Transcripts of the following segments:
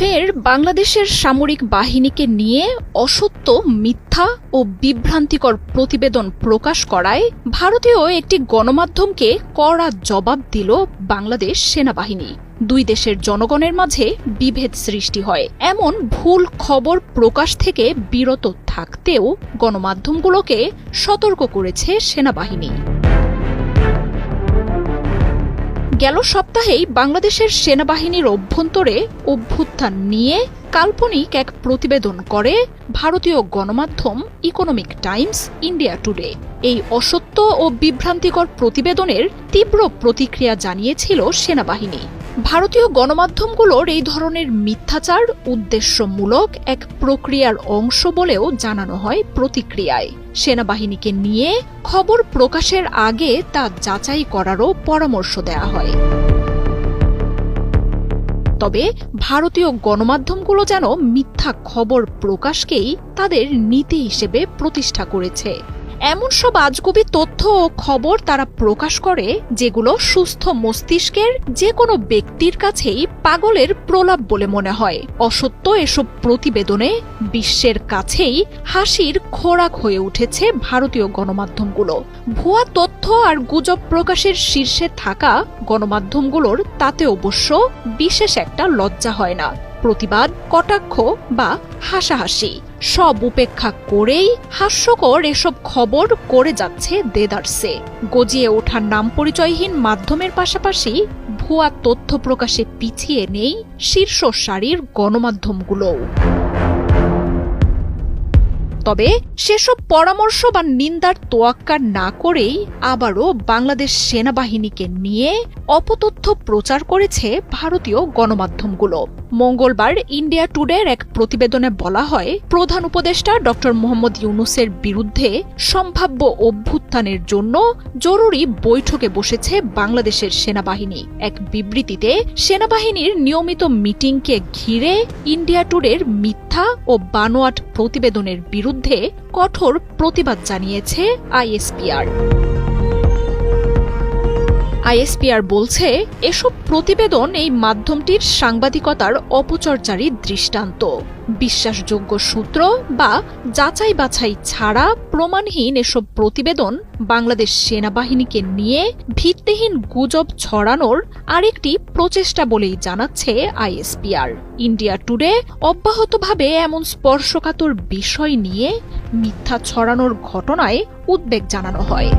ফের বাংলাদেশের সামরিক বাহিনীকে নিয়ে অসত্য, মিথ্যা ও বিভ্রান্তিকর প্রতিবেদন প্রকাশ করায় ভারতীয় একটি গণমাধ্যমকে কড়া জবাব দিল বাংলাদেশ সেনাবাহিনী। দুই দেশের জনগণের মাঝে বিভেদ সৃষ্টি হয়। এমন ভুল খবর প্রকাশ থেকে বিরত থাকতেও গণমাধ্যমগুলোকে সতর্ক করেছে সেনাবাহিনী। গেল সপ্তাহেই বাংলাদেশের সেনাবাহিনীর অভ্যন্তরে অভ্যুত্থান নিয়ে কাল্পনিক এক প্রতিবেদন করে ভারতীয় গণমাধ্যম ইকোনমিক টাইমস ইন্ডিয়া টুডে। এই অসত্য ও বিভ্রান্তিকর প্রতিবেদনের তীব্র প্রতিক্রিয়া জানিয়েছিল সেনাবাহিনী। ভারতীয় গণমাধ্যমগুলোর এই ধরনের মিথ্যাচার উদ্দেশ্যমূলক এক প্রক্রিয়ার অংশ বলেও জানানো হয় প্রতিক্রিয়ায়। সেনাবাহিনীকে নিয়ে খবর প্রকাশের আগে তা যাচাই করারও পরামর্শ দেয়া হয়। তবে ভারতীয় গণমাধ্যমগুলো যেন মিথ্যা খবর প্রকাশকেই তাদের নীতি হিসেবে প্রতিষ্ঠা করেছে। এমন সব আজগুবি তথ্য ও খবর তারা প্রকাশ করে যেগুলো সুস্থ মস্তিষ্কের যে কোনো ব্যক্তির কাছেই পাগলের প্রলাপ বলে মনে হয়। অসত্য এসব প্রতিবেদনে বিশ্বের কাছেই হাসির খোরাক হয়ে উঠেছে ভারতীয় গণমাধ্যমগুলো। ভুয়া তথ্য আর গুজব প্রকাশের শীর্ষে থাকা গণমাধ্যমগুলোর তাতে অবশ্য বিশেষ একটা লজ্জা হয় না। প্রতিবাদ, কটাক্ষ বা হাসাহাসি। সব উপেক্ষা করেই হাস্যকর এসব খবর করে যাচ্ছে দেদারসে। গজিয়ে ওঠার নাম পরিচয়হীন মাধ্যমের পাশাপাশি ভুয়া তথ্য প্রকাশে পিছিয়ে নেই শীর্ষ সারির গণমাধ্যমগুলোও। তবে সেসব পরামর্শ বা নিন্দার তোয়াক্কা না করেই আবারও বাংলাদেশ সেনাবাহিনীকে নিয়ে অপতথ্য প্রচার করেছে ভারতীয় গণমাধ্যমগুলো। মঙ্গলবার ইন্ডিয়া টুডের এক প্রতিবেদনে বলা হয়, প্রধান উপদেষ্টা ড মোহাম্মদ ইউনুসের বিরুদ্ধে সম্ভাব্য অভ্যুত্থানের জন্য জরুরি বৈঠকে বসেছে বাংলাদেশের সেনাবাহিনী। এক বিবৃতিতে, সেনাবাহিনীর নিয়মিত মিটিংকে ঘিরে ইন্ডিয়া টুডের মিথ্যা ও বানোয়াট প্রতিবেদনের বিরুদ্ধে কঠোর প্রতিবাদ জানিয়েছে আইএসপিআর। আইএসপিআর বলছে, এসব প্রতিবেদন এই মাধ্যমটির সাংবাদিকতার অপচর্চারই দৃষ্টান্ত। বিশ্বাসযোগ্য সূত্র বা যাচাই বাছাই ছাড়া প্রমাণহীন এসব প্রতিবেদন বাংলাদেশ সেনাবাহিনীকে নিয়ে ভিত্তিহীন গুজব ছড়ানোর আরেকটি প্রচেষ্টা বলেই জানাচ্ছে আইএসপিআর। ইন্ডিয়া টুডে অব্যাহতভাবে এমন স্পর্শকাতর বিষয় নিয়ে মিথ্যা ছড়ানোর ঘটনায় উদ্বেগ জানানো হয়।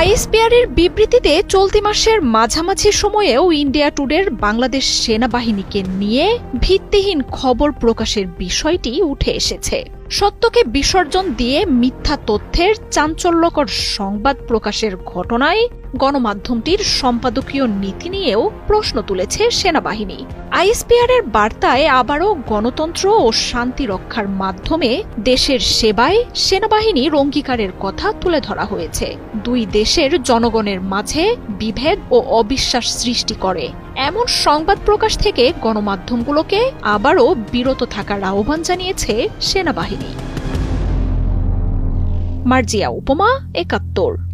আইএসপিআরের বিবৃতিতে চলতি মাসের মাঝামাঝি সময়েও ইন্ডিয়া টুডের বাংলাদেশ সেনাবাহিনীকে নিয়ে ভিত্তিহীন খবর প্রকাশের বিষয়টি উঠে এসেছে। সত্যকে বিসর্জন দিয়ে মিথ্যা তথ্যের চাঞ্চল্যকর সংবাদ প্রকাশের ঘটনায় গণমাধ্যমটির সম্পাদকীয় নীতি নিয়েও প্রশ্ন তুলেছে সেনাবাহিনী। আইএসপিআর এর বার্তায় আবারও গণতন্ত্র ও শান্তি রক্ষার মাধ্যমে দেশের সেবায় সেনাবাহিনীর অঙ্গীকারের কথা তুলে ধরা হয়েছে। দুই দেশের জনগণের মাঝে বিভেদ ও অবিশ্বাস সৃষ্টি করে। এমন সংবাদ প্রকাশ থেকে গণমাধ্যমগুলোকে আবারও বিরত থাকার আহ্বান জানিয়েছে সেনাবাহিনী। মার্জিয়া উপমা একাত্তর।